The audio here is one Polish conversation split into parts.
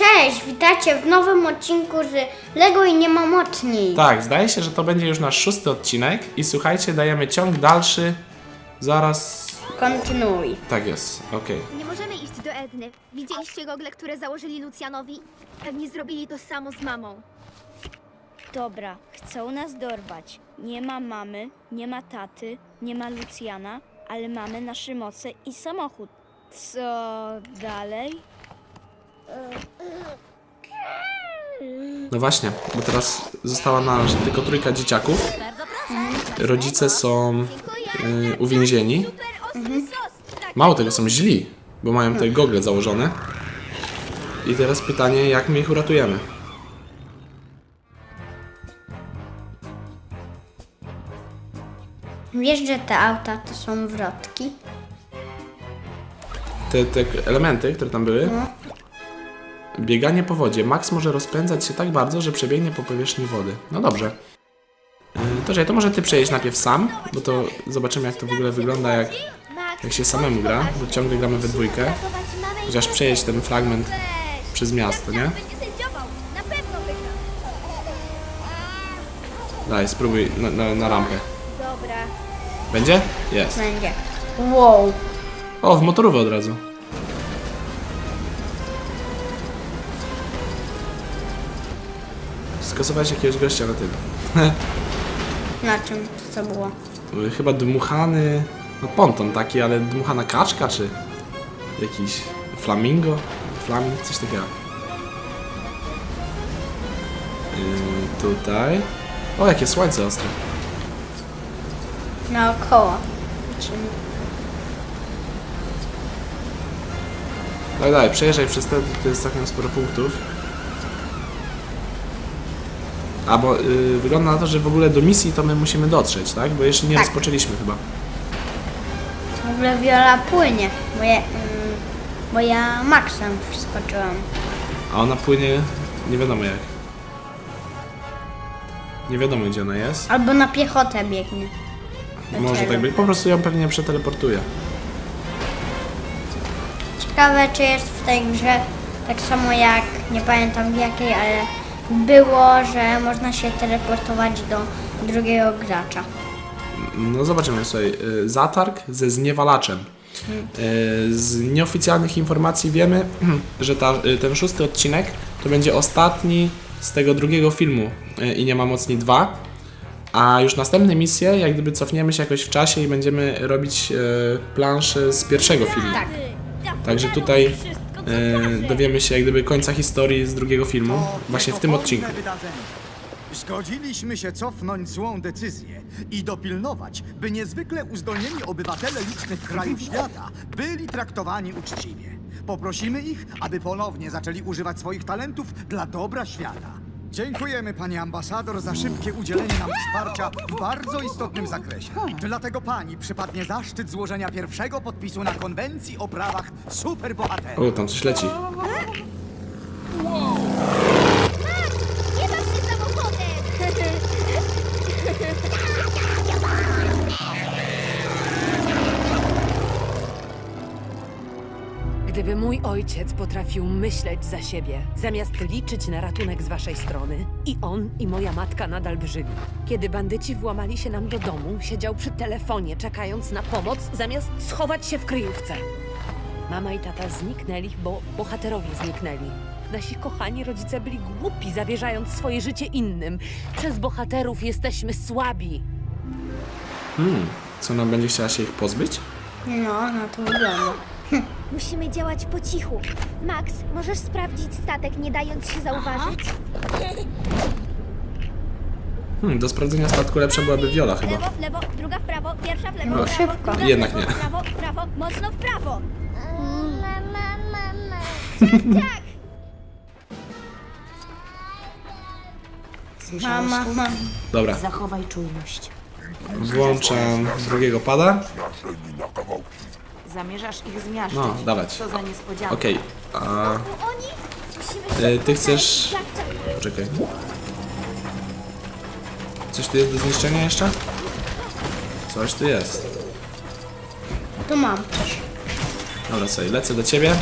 Cześć, witajcie w nowym odcinku z Lego i nie ma mocniej. Tak, zdaje się, że to będzie już nasz szósty odcinek i słuchajcie, dajemy ciąg dalszy. Zaraz. Kontynuuj. Tak jest, okej. Nie możemy iść do Edny. Widzieliście gogle, które założyli Lucjanowi? Pewnie zrobili to samo z mamą. Dobra, chcą nas dorwać. Nie ma mamy, nie ma taty, nie ma Lucjana, ale mamy nasze moce i samochód. Co dalej? No właśnie, bo teraz została nas tylko trójka dzieciaków. Rodzice są y, uwięzieni. Tak, Mało tego, są źli, bo mają te gogle założone. I teraz pytanie, jak my ich uratujemy? Wiesz, że te auta to są wrotki? Te, te elementy, które tam były. Bieganie po wodzie. Max może rozpędzać się tak bardzo, że przebiegnie po powierzchni wody. No dobrze. Yy, To, że to może ty przejeść najpierw sam, bo to zobaczymy jak to w ogóle wygląda jak, jak się samemu gra, bo ciągle gramy we dwójkę. Chociaż przejeść ten fragment przez miasto, nie? Daj, spróbuj na, na, na rampę. Dobra. Będzie? Jest. Będzie. Wow. O, w motorówę od razu. Skasować jakiegoś gościa na tym. Na czym to było? Y, Chyba dmuchany. No ponton taki, ale dmuchana kaczka, czy jakiś flamingo? Flaming, coś takiego. Yy, tutaj. O, jakie słońce ostre. Naokoło. Czym? Daj, daj, przejeżdżaj przez te, to jest całkiem sporo punktów. A bo y, wygląda na to, że w ogóle do misji to my musimy dotrzeć, tak? Bo jeszcze nie Tak. rozpoczęliśmy chyba. W ogóle Viola płynie, bo ja, mm, bo ja Maxem wskoczyłam. A ona płynie nie wiadomo jak. Nie wiadomo gdzie ona jest. Albo na piechotę biegnie. Może Dlaczego? tak być. Po prostu ją pewnie przeteleportuje. Ciekawe, czy jest w tej grze tak samo jak, nie pamiętam w jakiej, ale było, że można się teleportować do drugiego gracza. No zobaczymy sobie. Y, Zatarg ze zniewalaczem. Y, Z nieoficjalnych informacji wiemy, że ta, y, ten szósty odcinek to będzie ostatni z tego drugiego filmu i nie ma mocni 2. A już następne misje, jak gdyby cofniemy się jakoś w czasie i będziemy robić plansze z pierwszego filmu. Tak. Także tutaj y, dowiemy się jak gdyby końca historii z drugiego filmu, właśnie w tym odcinku. Zgodziliśmy się cofnąć złą decyzję i dopilnować, by niezwykle uzdolnieni obywatele licznych krajów świata byli traktowani uczciwie. Poprosimy ich, aby ponownie zaczęli używać swoich talentów dla dobra świata. Dziękujemy, pani ambasador, za szybkie udzielenie nam wsparcia w bardzo istotnym zakresie. Dlatego pani przypadnie zaszczyt złożenia pierwszego podpisu na konwencji o prawach superbohaterów. O, tam coś leci. Nie mój ojciec potrafił myśleć za siebie, zamiast liczyć na ratunek z waszej strony, i on, i moja matka nadal by żyli. Kiedy bandyci włamali się nam do domu, siedział przy telefonie, czekając na pomoc, zamiast schować się w kryjówce. Mama i tata zniknęli, bo bohaterowie zniknęli. Nasi kochani rodzice byli głupi, zawierzając swoje życie innym. Przez bohaterów jesteśmy słabi. Co nam będzie chciała się ich pozbyć? No, na to wygląda. Musimy działać po cichu. Max, możesz sprawdzić statek, nie dając się zauważyć? Hmm, do sprawdzenia statku lepsza byłaby Viola chyba. Lewo, w lewo, druga w prawo, pierwsza w lewo, No, w prawo, szybko. druga w Jednak lewo, nie. w prawo, w prawo, mocno w prawo. Mama, mama. Dobra, Zachowaj czujność. włączam drugiego pada. Zamierzasz ich zmiażdżyć. No, dawać. Co za niespodzianka. Okej, a Oni? Musimy ty chcesz... Poczekaj. Coś tu jest do zniszczenia jeszcze? Coś tu jest. Tu mam. Dobra, sobie lecę do ciebie.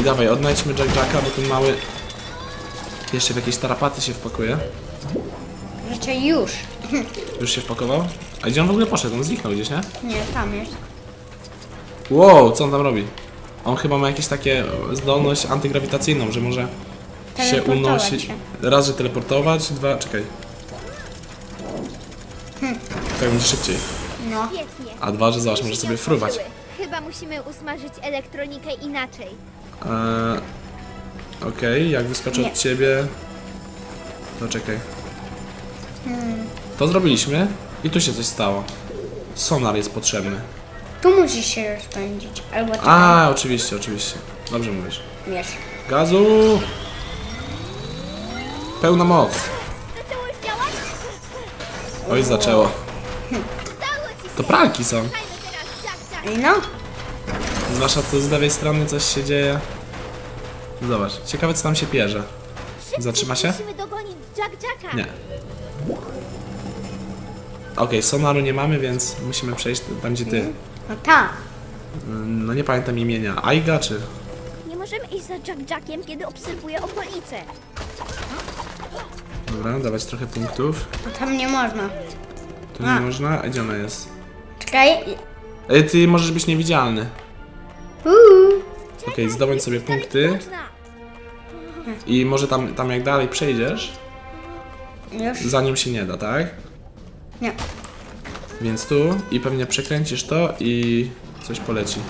I dawaj, odnajdźmy Jack Jacka, bo ten mały jeszcze w jakieś tarapaty się wpakuje. Raczej już. Już się wpakował? A gdzie on w ogóle poszedł? On zniknął gdzieś, nie? Nie, tam jest. Wow, co on tam robi? On chyba ma jakieś takie zdolność antygrawitacyjną, że może się Teleportować unosić. się. Raz, że teleportować, dwa, czekaj. Tak będzie szybciej. No. Świetnie. A dwa, że zobacz, może sobie fruwać. Chyba musimy usmażyć elektronikę inaczej. Eee, Okej, jak wyskoczę Nie. od ciebie. To czekaj. To zrobiliśmy i tu się coś stało. Sonar jest potrzebny. Tu musisz się rozpędzić. Albo tak. A, oczywiście, oczywiście. Dobrze mówisz. Wiesz. Gazu! Pełna moc. Zaczęło działać? Oj, zaczęło. Udało ci się! To pralki są. Dajmy teraz Jack Jack. Ej, no. Zwłaszcza tu z lewej strony coś się dzieje. Zobacz, ciekawe co tam się pierze. Szybciej, Zatrzyma się? Musimy dogonić Jack Jacka. Nie. Okej, sonaru nie mamy, więc musimy przejść tam gdzie ty. No tak. No nie pamiętam imienia. Aiga czy... Nie możemy iść za Jack Jackiem, kiedy obserwuję okolice. Dobra, dawać trochę punktów. No tam nie można. Tu nie A. można. A gdzie ona jest? Czekaj. Ej, ty możesz być niewidzialny. Uuu. Okej, zdobądź sobie punkty. I może tam, tam jak dalej przejdziesz, Już. za nim się nie da, tak? Nie. Więc tu i pewnie przekręcisz to i coś poleci.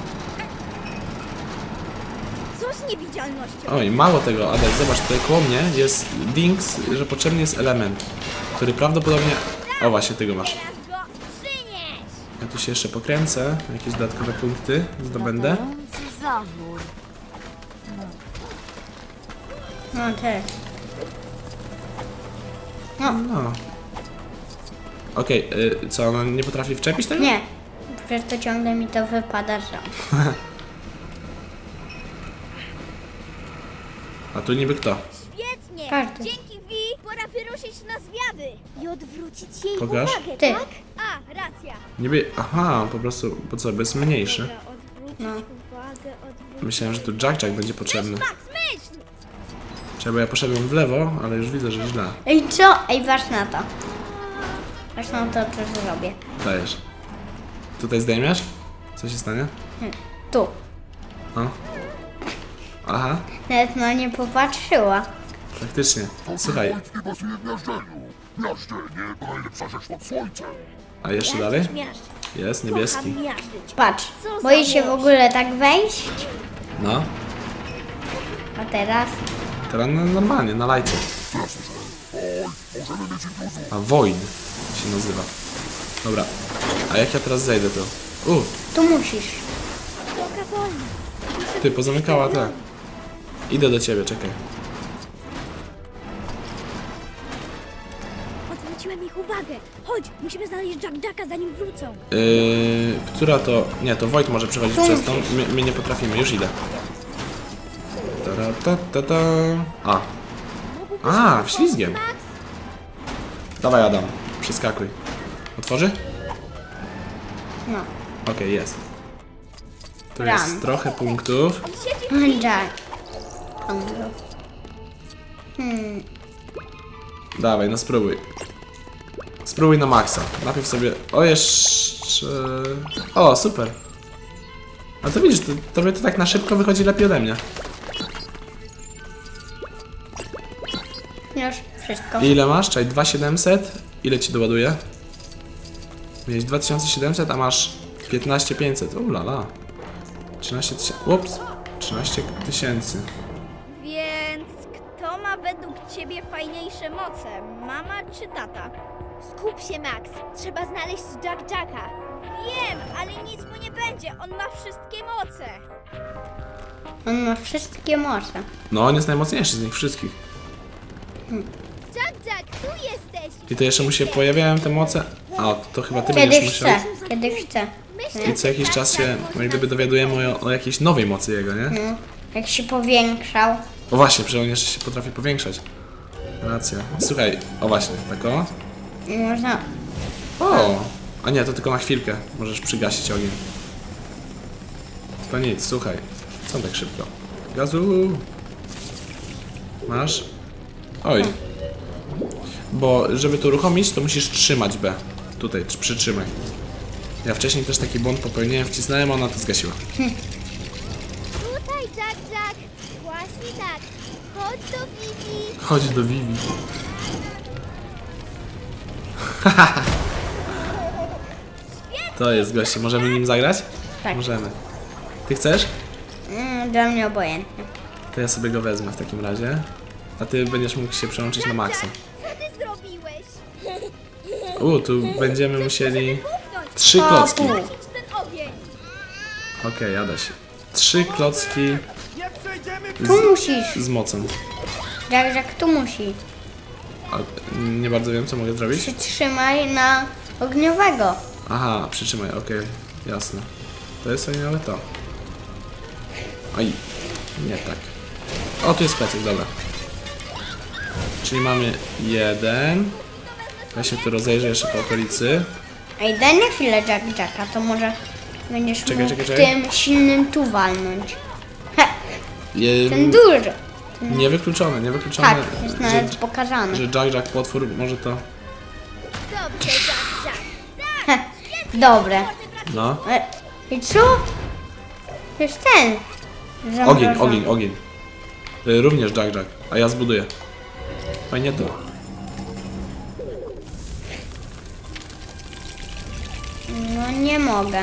Co z niewidzialnością? Oj, mało tego, Adel, zobacz, tutaj koło mnie jest dings, że potrzebny jest element, który prawdopodobnie... O właśnie, ty go masz. Ja tu się jeszcze pokręcę, jakieś dodatkowe punkty zdobędę. zawór. No też. No. No. Okej, y, co, ona nie potrafi wczepić tego? Nie. Przecież to ciągle mi to wypada, że... A tu niby kto? Świetnie! Każdy. Dzięki Vi, pora wyruszyć na zwiady i odwrócić jej Pokaż. uwagę, Ty. tak? A, racja. Niby, aha, po prostu, po co, bo jest mniejszy. Odwrócić No. uwagę, odwrócić... Myślałem, że tu Jack Jack będzie potrzebny. Max, myśl! Trzeba, ja poszedłem w lewo, ale już widzę, że źle. Ej, co? Ej, patrz na to. Na to, co zrobię. Dajesz. Tutaj zdejmiesz? Co się stanie? Tu. No. Aha, Nawet no nie popatrzyła. faktycznie. Słuchaj, nie pasuje w miażdżeniu. Miażdżenie to najlepsza rzecz pod słońcem. a jeszcze dalej? Jest niebieski. Patrz. Co Boi za się w miłość. ogóle tak wejść. No, A teraz? teraz no, normalnie, na lajcie. A Wojn się nazywa. Dobra, a jak ja teraz zejdę to? U, Tu musisz. Droga wolna. ty, pozamykała te. Idę do ciebie, czekaj. Odwróciłem ich uwagę. Chodź, musimy znaleźć Jack Jacka, zanim wrócą. Yy, która to... Nie, to Wojt może przechodzić przez tą. My, my nie potrafimy, już idę. Tara, ta, ta, ta. A. A, wślizgiem. Dawaj Adam, przeskakuj. Otworzy? No. Okej, jest. Ram. jest trochę punktów. Jack. Kongo. Hmm. Dawaj, no spróbuj. Spróbuj na maksa. Najpierw sobie... O, jeszcze... O, super. A to widzisz, to, tobie to tak na szybko wychodzi lepiej ode mnie. Już wszystko. Ile masz? Czekaj, 2700? Ile ci doładuje? Miałeś 2700, a masz 15500. Ulala. 13 tysięcy. Ups. 13 tysięcy. Więc kto ma według ciebie fajniejsze moce? Mama czy tata? Skup się, Max. Trzeba znaleźć Jack Jacka. Wiem, ale nic mu nie będzie. On ma wszystkie moce. On ma wszystkie moce. No, on jest najmocniejszy z nich wszystkich. Tu jesteś! I to jeszcze mu się pojawiają te moce. A, to chyba ty Kiedy będziesz musiał. chce. Kiedy chce. I co jakiś czas się, no jak gdyby dowiadujemy o, o jakiejś nowej mocy jego, nie? No. Jak się powiększał. O właśnie, przecież on jeszcze się potrafi powiększać. Racja. Słuchaj, o właśnie, tak o. I Można. O! A nie, to tylko na chwilkę. Możesz przygasić ogień. To nic, słuchaj. Co tak szybko? Gazu! Masz? Oj. Bo żeby to uruchomić, to musisz trzymać B. Tutaj, trz- przytrzymaj. Ja wcześniej też taki błąd popełniłem, wcisnąłem, a ona to zgasiła. Tutaj, Jack, Jack. Właśnie tak. Chodź do Vivi. Chodź do Vivi. to jest goście, możemy nim zagrać? Tak. Możemy. Ty chcesz? Mm, dla mnie obojętnie. To ja sobie go wezmę w takim razie. A ty będziesz mógł się przełączyć na maksa. U, tu będziemy musieli... Trzy klocki. Okej, jada się. Trzy klocki Tu musisz. z mocą. Jak, jak tu musi. A, nie bardzo wiem, co mogę zrobić. Przytrzymaj na ogniowego. Aha, przytrzymaj, okej, jasne. To jest ale to. Oj, nie tak. O, tu jest klocek, dobra. Czyli mamy jeden. Ja się tu rozejrzę jeszcze po okolicy. Ej, daj na chwilę Jack Jacka, to może będziesz Czekaj, mógł czekaj, czekaj. tym silnym tu walnąć. He, Je, ten duży. niewykluczone, niewykluczone, Tak, jest nawet że, pokazane. że Jack Jack potwór może to... Dobrze, Jack, Jack. He, dobre. No. E, I co? To jest ten. Ogień, zamrożony. ogień, ogień. Y, Również Jack Jack, a ja zbuduję. Fajnie to. No nie mogę.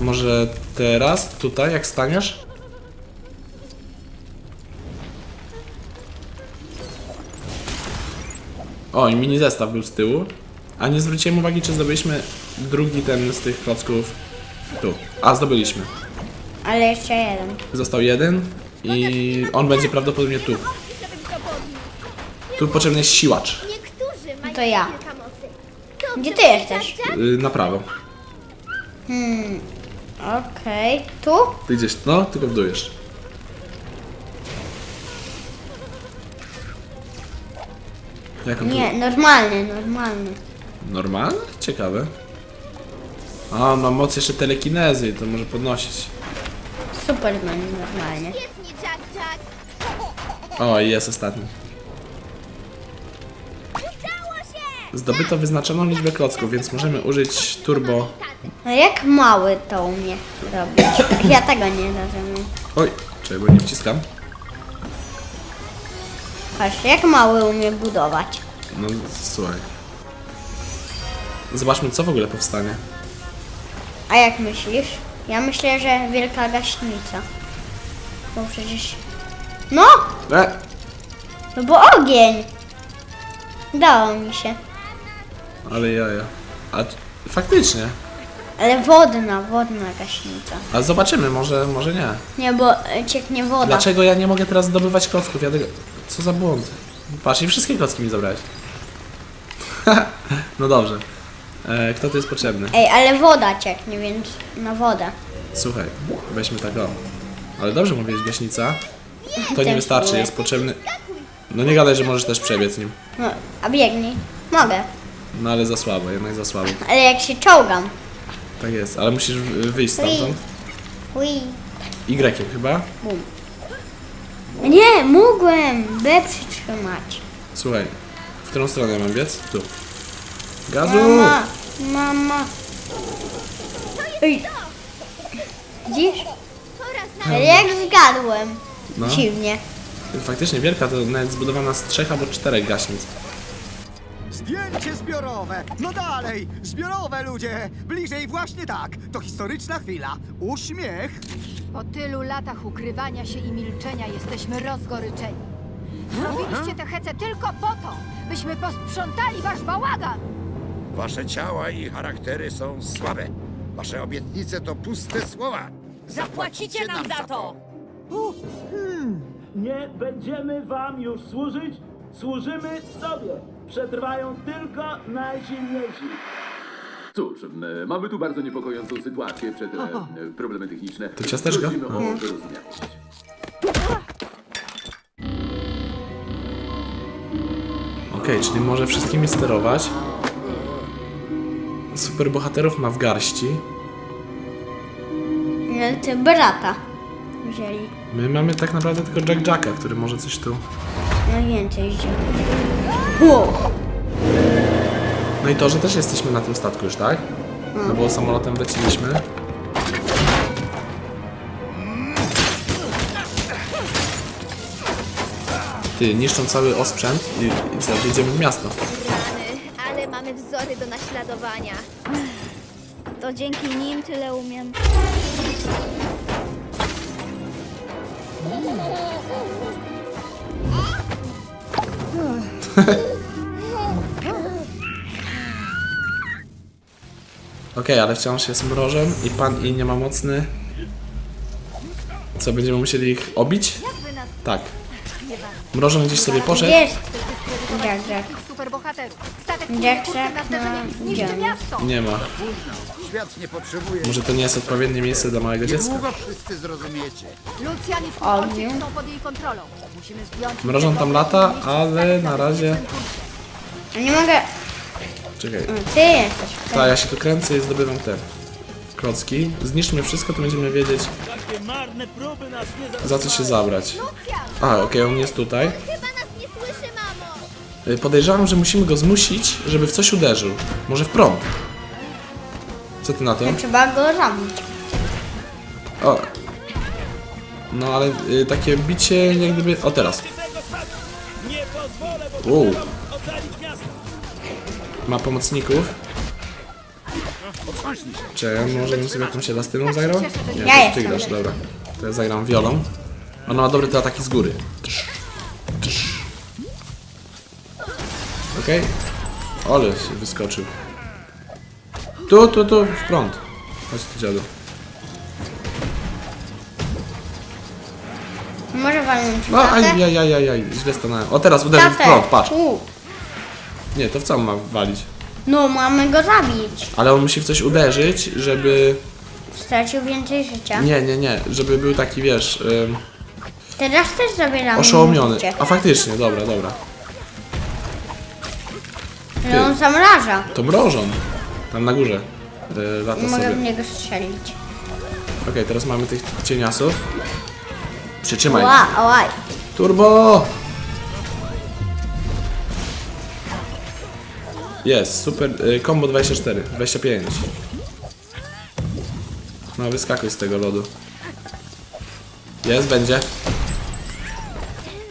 A może teraz, tutaj, jak staniesz? O, i mini zestaw był z tyłu. A nie zwróciłem uwagi, czy zdobyliśmy drugi ten z tych klocków tu. A, zdobyliśmy. Ale jeszcze jeden. Został jeden i on będzie prawdopodobnie tu. Tu potrzebny jest siłacz. Niektórzy mają to ja. kilka Gdzie ty jesteś? Y, na prawo. Hmm. Okej. Tu? Ty gdzieś, no, dół jeszcze. Jak on tu? Nie, normalny, normalny. Normalny? Ciekawe. A, on ma moc jeszcze telekinezy, to może podnosić. Super no, normalnie. Świetnie, Jack, Jack. O, i jest ostatni. Zdobyto wyznaczoną liczbę klocków, więc możemy użyć turbo... No jak mały to umie robić? Ja tego nie rozumiem. Oj, czekaj, bo nie wciskam. Patrz, jak mały umie budować. No, słuchaj. Zobaczmy, co w ogóle powstanie. A jak myślisz? Ja myślę, że wielka gaśnica. Bo przecież... No! E! No bo ogień! Dało mi się. Ale jaja. A t- faktycznie. Ale wodna, wodna gaśnica. A zobaczymy, może, może nie. Nie, bo e, cieknie woda. Dlaczego ja nie mogę teraz zdobywać klocków? Ja tego... Co za błąd. Patrz, i wszystkie klocki mi zabrałeś. no dobrze. E, kto tu jest potrzebny? Ej, ale woda cieknie, więc na wodę. Słuchaj, weźmy tak o. Ale dobrze mówisz, gaśnica. To nie wystarczy, jest potrzebny... No nie gadaj, że możesz też przebiec nim. No, a biegnij. Mogę. No ale za słabo, jednak za słabo. Ale jak się czołgam. Tak jest, ale musisz wyjść stamtąd. Ui. Y chyba? Nie, mogłem B przytrzymać. Słuchaj, w którą stronę mam biec? Tu. Gazu! Mama, mama. Ej. Widzisz? Ale jak zgadłem. No. Dziwnie. Faktycznie wielka, to nawet zbudowana z trzech albo czterech gaśnic. Zdjęcie zbiorowe! No dalej! Zbiorowe ludzie! Bliżej właśnie tak! To historyczna chwila. Uśmiech! Po tylu latach ukrywania się i milczenia jesteśmy rozgoryczeni. Zrobiliście tę hecę tylko po to, byśmy posprzątali wasz bałagan. Wasze ciała i charaktery są słabe. Wasze obietnice to puste słowa. Zapłacicie nam za to! Nie będziemy wam już służyć, służymy sobie. Przetrwają tylko najsilniejsi. Cóż, m, mamy tu bardzo niepokojącą sytuację przed e, problemy techniczne. To ciasteczko? Prosimy o Mhm. wyrozumiałość. Okej, czyli może wszystkimi sterować. Superbohaterów ma w garści. Ale ty brata. wzięli. My mamy tak naprawdę tylko Jack Jacka, który może coś tu... Najwięcej wzięli. Wow. No i to, że też jesteśmy na tym statku już, tak? No bo samolotem leciliśmy. Ty, niszczą cały osprzęt i, i co, jedziemy w miasto. Ale mamy wzory do naśladowania. To dzięki nim tyle umiem. Okej, ale wciąż jest mrożem i pan i nie ma mocny. Co, będziemy musieli ich obić? Tak. Mrożon gdzieś sobie poszedł. Superbohaterów. Statek na zderzenie no, zniszczy miasto. Nie ma. Świat nie potrzebuje. Może to nie jest odpowiednie miejsce dla małego dziecka. Długo wszyscy zrozumiecie. Lucian i są pod jej kontrolą. Musimy zdjąć... Mrożon tam lata, ale na razie... Nie mogę. Czekaj. Mm, Ty jesteś. Tak, ja się tu kręcę i zdobywam te klocki. Zniszczmy wszystko, to będziemy wiedzieć Takie marne próby nas nie za co się zabrać. A, okej, on jest tutaj. Chyba Podejrzewam, że musimy go zmusić, żeby w coś uderzył. Może w prąd. Co ty na to? Trzeba go zabić. O. No ale y, takie bicie jak gdyby... O teraz. Wow. Ma pomocników. Czekaj, może bym sobie jakąś elastyną zagrał? Nie, Ja to ty jestem. grasz, dobra. To ja zagram wiolą. Ona ma dobre te ataki z góry. Okej. Ale się wyskoczył. Tu, tu, tu, w prąd. Chodź tu dziadu. Może walnąć w No, aj, tatę? aj, aj, aj, aj, źle stanąłem. O, teraz uderzył w Tatę. prąd, patrz. U. Nie, to w co on ma walić? No, mamy go zabić. Ale on musi w coś uderzyć, żeby... Stracił więcej życia. Nie, nie, nie, żeby był taki, wiesz, ym, Teraz też zabieramy oszołomiony. życie. A faktycznie, dobra, dobra. Ale on zamraża. To mrożon. Tam na górze. Yy, lata Mogę sobie. w niego strzelić. Okej, teraz mamy tych cieniasów. Przytrzymaj. Ła, ałaj. Turbo! Jest, super. Y, combo 24, 25. No, wyskakuj z tego lodu. Jest, będzie.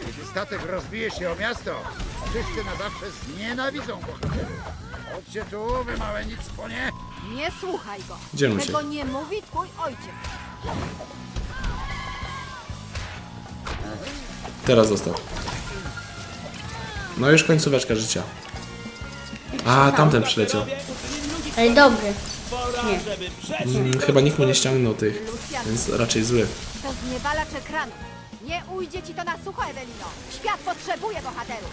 Kiedy statek rozbije się o miasto, wszyscy na zawsze znienawidzą bohaterów. Chodźcie tu, wy małe nic po nie. Nie słuchaj go. Dzielmy się. Tego nie mówi twój ojciec. Teraz został. No już końcóweczka życia. A, tamten przyleciał. Ale dobry. Mm, chyba nikt mu nie ściągnął tych, więc raczej zły. To zniewalacz ekranu. Nie ujdzie ci to na sucho, Ewelino. Świat potrzebuje bohaterów.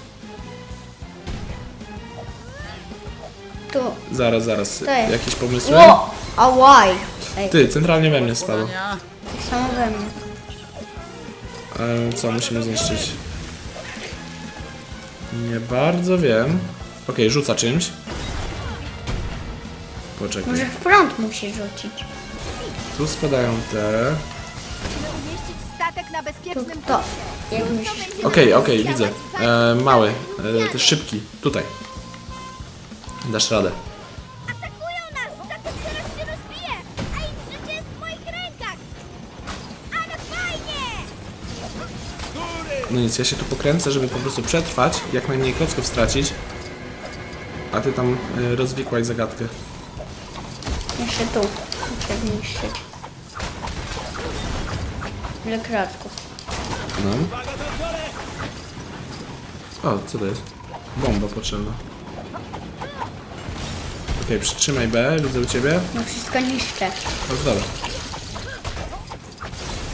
Tu. Zaraz, zaraz. To. Jakieś pomysły? Ło, ałaj. Ej, Ty, centralnie we mnie spadł. Podania. tak samo we mnie. E, co musimy zniszczyć? Nie bardzo wiem. Okej, rzuca czymś. Poczekaj. Może w prąd musi rzucić. Tu spadają te. Na bezpiecznym to. Jak myślisz? Okej, okej, widzę. E, mały. E, szybki. Tutaj. Dasz radę. Atakują nas! Statek zaraz się rozbije! A ich życie jest w moich rękach! Ale fajnie! No nic, ja się tu pokręcę, żeby po prostu przetrwać, jak najmniej klocków stracić. A ty tam e, rozwikłaj zagadkę. Jeszcze tu. Muszę zniszczyć. Ile kratków? No. O, co to jest? Bomba potrzebna. Okej, przytrzymaj B, widzę u ciebie. No wszystko niszczę. No dobra.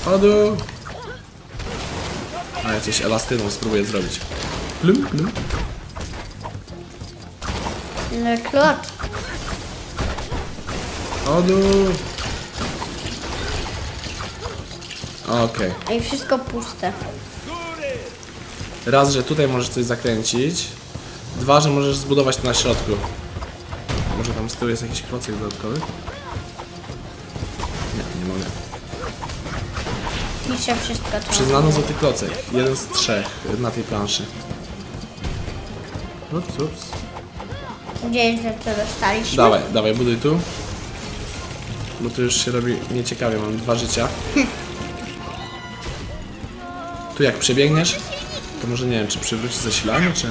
Chodu! A ja coś elastyną spróbuję zrobić. Plum, plum. Ile klot? Chodu! Okej. Ej, wszystko puste. Raz, że tutaj możesz coś zakręcić. Dwa, że możesz zbudować to na środku. Może tam z tyłu jest jakiś klocek dodatkowy? Nie, nie mogę. Piszę wszystko, co Przyznano złoty klocek. Jeden z trzech na tej planszy. Ups, ups. Gdzieś, że to dostaliśmy. Dawaj, dawaj, buduj tu. Bo tu już się robi nieciekawie, mam dwa życia. Tu jak przebiegniesz, to może nie wiem, czy przywróci zasilanie, czy...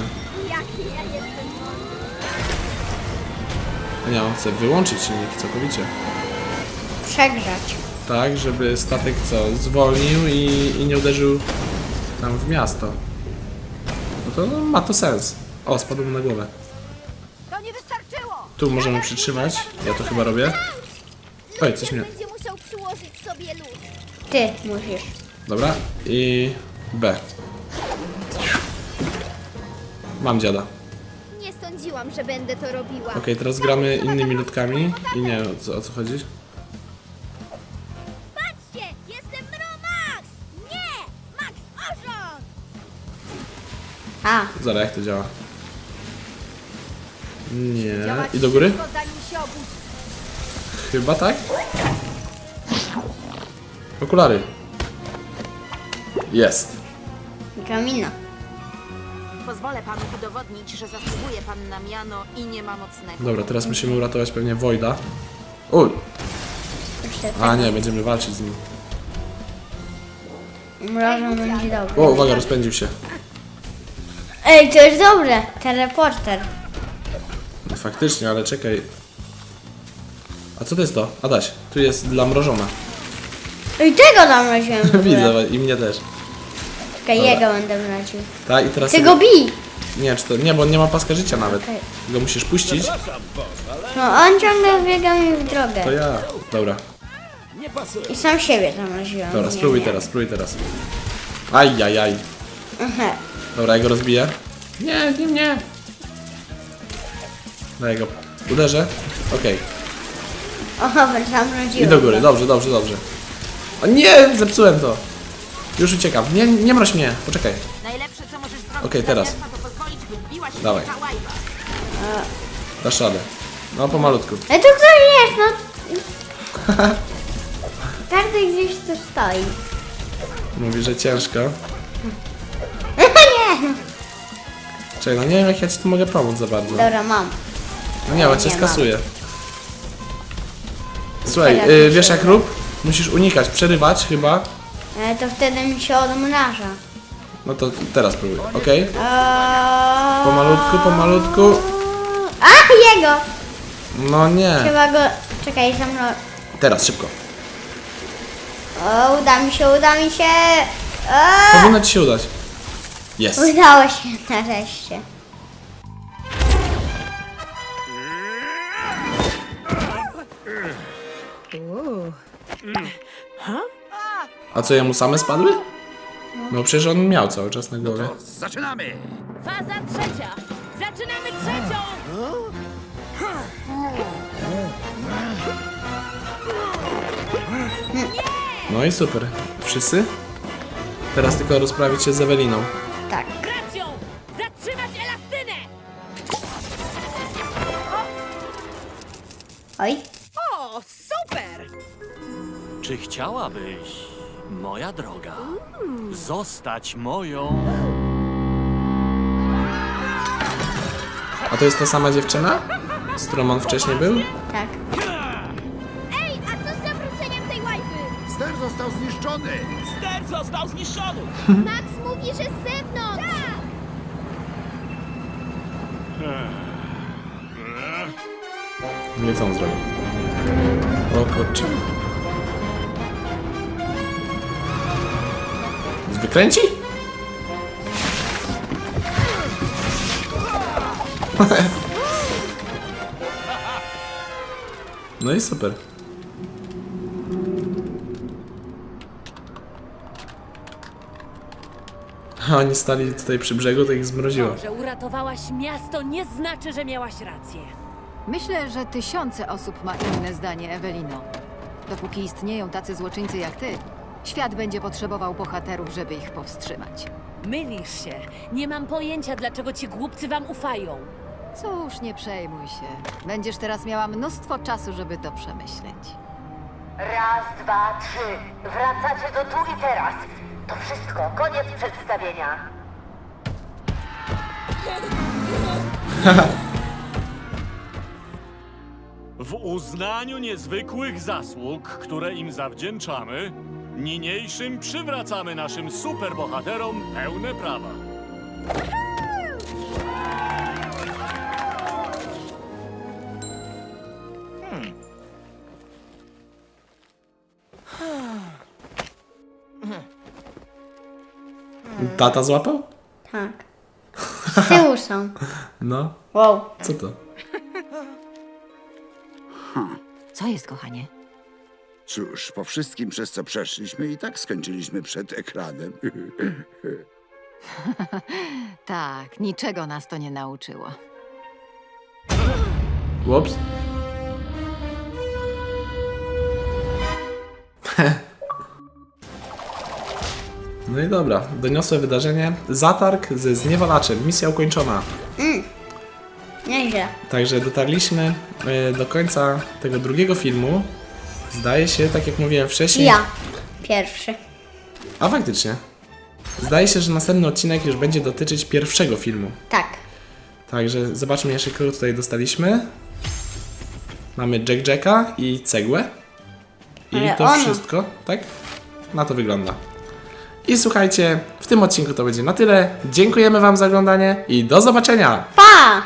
Nie, on chce wyłączyć silnik całkowicie. Przegrzać. Tak, żeby statek co, zwolnił i, i nie uderzył tam w miasto. No to no, ma to sens. O, spadł mu na głowę. To nie wystarczyło! Tu możemy przytrzymać. Ja to chyba robię. Oj, coś mnie... Będzie musiał przyłożyć sobie lód. Ty musisz. Dobra. I... B. Mam dziada. Nie sądziłam, że będę to robiła. Okej, teraz gramy innymi ludkami. I nie wiem o co, o co chodzi. Patrzcie, jestem Mro Max! Nie! Max Orząd! A, Zaraz, jak to działa? Nie. I do góry? szybko, zanim się obudzi. Chyba tak? Okulary. Jest. Kamina. Pozwolę panu udowodnić, że zasługuje pan na miano i nie ma mocnego. Dobra, teraz musimy uratować pewnie Wojda. Uj! A nie, będziemy walczyć z nim. mrożą będzie dobry. O, uwaga, rozpędził się. Ej, to jest dobre. Teleporter. No faktycznie, ale czekaj. A co to jest to? Adaś, tu jest dla mrożona. Ej, tego zamroziłem w ogóle. Widzę, i mnie też. Czekaj, Dobra. jego będę mroził. Tak, i teraz... Ty go bij! Nie, czy to... Nie, bo on nie ma paska życia nawet. Okej. Go musisz puścić. No, on ciągle biega mi w drogę. To ja. Dobra, I sam siebie zamroziłem. dobra, Nie, spróbuj nie. teraz, spróbuj teraz. Aj, aj, aj. Aha. Dobra, ja go rozbiję. Nie, nie, nie. Daj go. Uderzę. Okej. O, zamroziłem. I do góry, dobrze, dobrze, dobrze. O nie, zepsułem to. Już uciekam. Nie, nie mroź mnie, poczekaj. Najlepsze, co możesz zrobić Okej, dla teraz. miasta, to pozwolić, by wbiła się Dawaj. taka łajba. Dasz radę. No, pomalutku. Ej, tu ktoś jest, no. Każdy gdzieś tu stoi. Mówi, że ciężko. nie! Czekaj, no nie wiem jak ja ci tu mogę pomóc za bardzo. Dobra, mam. No nie, bo cię Nie ma. skasuję. Słuchaj, Teraz y, wiesz jak rób? Musisz unikać, przerywać chyba. Ale to wtedy mi się odmraża. No to teraz próbuj, okej? Eee... Pomalutku, pomalutku. A, jego! No nie. Trzeba go... Czekaj, zamro... Teraz, szybko. O, uda mi się, uda mi się! O, Powinno ci się udać. Jest. udało się nareszcie. A co, jemu same spadły? No przecież on miał cały czas na głowie. Zaczynamy! Faza trzecia! Zaczynamy trzecią! No i super. Wszyscy? Teraz tylko rozprawić się z Eweliną. Tak. Gracją! Zatrzymać elastynę! Oj. O, super! Czy chciałabyś, moja droga, zostać moją... A to jest ta sama dziewczyna? Z którą on wcześniej był? Tak. Ej, a co z zawróceniem tej łajby? Ster został zniszczony! Ster został zniszczony! Max mówi, że z zewnątrz! Tak! Nie co on zrobił. O kurczę. Wykręci? No i super. A oni stali tutaj przy brzegu, to ich zmroziło. Że uratowałaś miasto nie znaczy, że miałaś rację. Myślę, że tysiące osób ma inne zdanie, Ewelino. Dopóki istnieją tacy złoczyńcy jak ty, świat będzie potrzebował bohaterów, żeby ich powstrzymać. Mylisz się. Nie mam pojęcia, dlaczego ci głupcy wam ufają. Cóż, nie przejmuj się. Będziesz teraz miała mnóstwo czasu, żeby to przemyśleć. Raz, dwa, trzy. Wracacie do tu i teraz. To wszystko, koniec przedstawienia. W uznaniu niezwykłych zasług, które im zawdzięczamy, niniejszym przywracamy naszym superbohaterom pełne prawa. Tata złapał? Tak. Z tyłu są. No, Wow. co to? Co jest, kochanie? Cóż, po wszystkim, przez co przeszliśmy, i tak skończyliśmy przed ekranem. Tak, niczego nas to nie nauczyło. Ups. No i dobra, doniosłe wydarzenie. Zatarg ze zniewalaczem. Misja ukończona. Nieźle. Także dotarliśmy e, do końca tego drugiego filmu. Zdaje się, tak jak mówiłem wcześniej. Ja. Pierwszy. A faktycznie. Zdaje się, że następny odcinek już będzie dotyczyć pierwszego filmu. Tak. Także zobaczmy jeszcze, kogo tutaj dostaliśmy. Mamy Jack Jacka i cegłę. I Ale to wszystko, tak? Na to wygląda. I słuchajcie, w tym odcinku to będzie na tyle. Dziękujemy Wam za oglądanie i do zobaczenia! Pa!